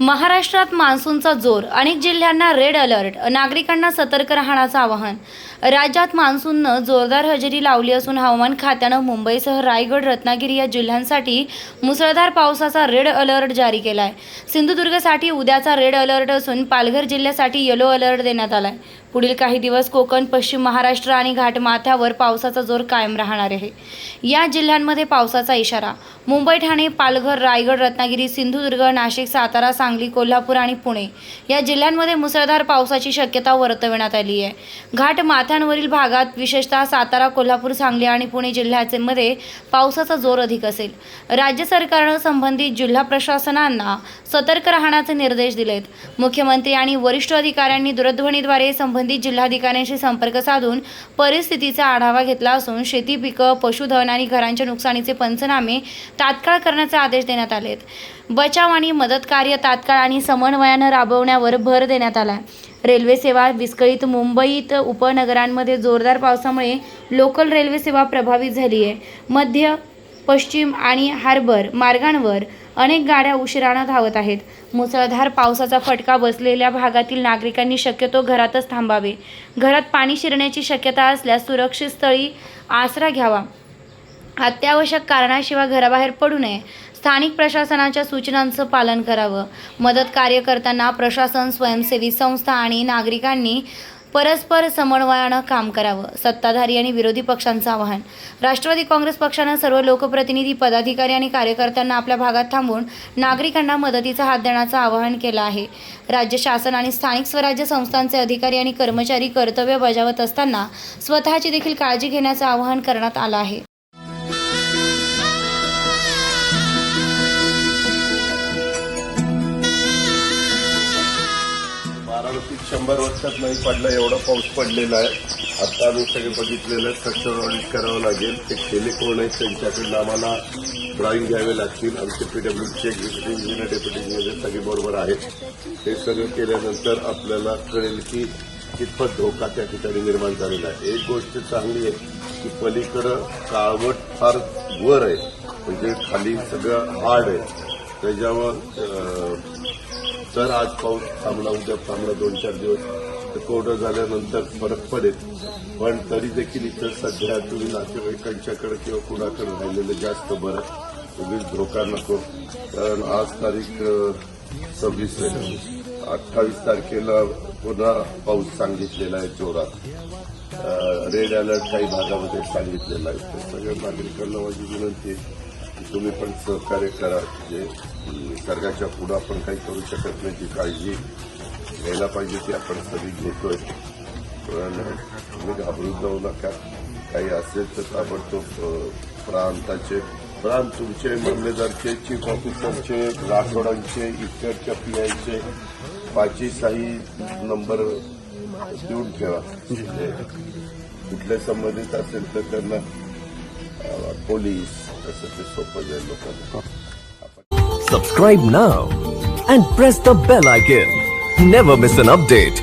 महाराष्ट्रात मान्सूनचा जोर अनेक जिल्ह्यांना रेड अलर्ट नागरिकांना सतर्क राहण्याचं आवाहन. राज्यात मान्सूननं जोरदार हजेरी लावली असून हवामान खात्यानं मुंबईसह रायगड रत्नागिरी या जिल्ह्यांसाठी मुसळधार पावसाचा रेड अलर्ट जारी केला आहे सिंधुदुर्गसाठी उद्याचा रेड अलर्ट असून पालघर जिल्ह्यासाठी येलो अलर्ट देण्यात आला आहे पुढील काही दिवस कोकण पश्चिम महाराष्ट्र आणि घाटमाथ्यावर पावसाचा जोर कायम राहणार आहे. या जिल्ह्यांमध्ये पावसाचा इशारा. मुंबई ठाणे पालघर रायगड रत्नागिरी सिंधुदुर्ग नाशिक सातारा सांग सांगली कोल्हापूर आणि पुणे या जिल्ह्यांमध्ये मुसळधार पावसाची शक्यता वर्तविण्यात आली आहे. घाट माथ्यांवरील भागात विशेषतः सातारा कोल्हापूर सांगली आणि पुणे जिल्ह्याचे मध्ये पावसाचा जोर अधिक असेल. राज्य सरकारनं संबंधित जिल्हा प्रशासनांना सतर्क राहण्याचे निर्देश दिलेत. मुख्यमंत्री आणि वरिष्ठ अधिकाऱ्यांनी दूरध्वनीद्वारे संबंधित जिल्हाधिकाऱ्यांशी संपर्क साधून परिस्थितीचा आढावा घेतला असून शेती पिकं पशुधन आणि घरांच्या नुकसानीचे पंचनामे तात्काळ करण्याचे आदेश देण्यात आलेत. बचाव आणि मदत कार्य तात्काळ आणि समन्वयानं राबवण्यावर भर देण्यात आला. रेल्वे सेवा विस्कळीत मुंबईत उपनगरांमध्ये जोरदार पावसामुळे लोकल रेल्वे सेवा प्रभावित झाली आहे मध्य पश्चिम आणि हार्बर मार्गांवर अनेक गाड्या उशिरानं धावत आहेत. मुसळधार पावसाचा फटका बसलेल्या भागातील नागरिकांनी शक्यतो घरातच थांबावे. घरात पाणी शिरण्याची शक्यता असल्यास सुरक्षित स्थळी आसरा घ्यावा. अत्यावश्यक कारणाशिवाय घराबाहेर पडू नये. स्थानिक प्रशासनाच्या सूचनांचं पालन करावं. मदत कार्य करताना प्रशासन स्वयंसेवी संस्था आणि नागरिकांनी परस्पर समन्वयानं काम करावं सत्ताधारी आणि विरोधी पक्षांचं आवाहन. राष्ट्रवादी काँग्रेस पक्षानं सर्व लोकप्रतिनिधी पदाधिकारी आणि कार्यकर्त्यांना आपल्या भागात थांबून नागरिकांना मदतीचा हात देण्याचं आवाहन केलं आहे. राज्य शासन आणि स्थानिक स्वराज्य संस्थांचे अधिकारी आणि कर्मचारी कर्तव्य बजावत असताना स्वतःची देखील काळजी घेण्याचं आवाहन करण्यात आलं आहे. बारामतीत शंभर वर्षात नाही पडला एवढा पाऊस पडलेला आहे. आता आम्ही सगळे बघितलेलं आहे स्ट्रक्चर ऑडिट करावं लागेल. ते केले कोण आहेत त्यांच्याकडनं आम्हाला ड्रॉईंग घ्यावे लागतील. आमचे पीडब्ल्यूचे एक्झिक्युटिव्ह इंजिनियर डेप्युटी इंजिनियर सगळे बरोबर आहेत. ते सगळं केल्यानंतर आपल्याला कळेल की कितपत धोका त्या ठिकाणी निर्माण झालेला आहे. एक गोष्ट चांगली आहे की पलीकडं काळवट फार वर आहे. म्हणजे खाली सगळं हार्ड आहे. त्याच्यावर जर आज पाऊस थांबला उद्या थांबला दोन चार दिवस. तर कोरडं झाल्यानंतर फरक पडेल. पण तरी देखील इथं सध्या तुम्ही नातेवाईकांच्याकडे किंवा कुणाकडे राहिलेलं जास्त बरं उगीच धोका नको. कारण आज तारीख सव्वीस अठ्ठावीस तारखेला पुन्हा पाऊस सांगितलेला आहे जोरात. रेड अलर्ट काही भागामध्ये सांगितलेला आहे. सगळ्या नागरिकांना माझी विनंती आहे तुम्ही पण सहकार्य करा. म्हणजे जे निसर्गाच्या पुढं आपण काही करू शकत नाही ती काळजी घ्यायला पाहिजे ती आपण सगळी घेतोय. पण तुम्ही घाबरून जाऊ नका. काही असेल तर ताबडतोब प्रांताचे प्रांत तुमचे मामलेदारचे चीफ ऑफिसरचे राठोडांचे इतरच्या पीआयचे पाचही साही नंबर देऊन ठेवा. म्हणजे कुठले संबंधित असेल तर त्यांना our police, local. Subscribe now and press the bell icon. Never miss an update.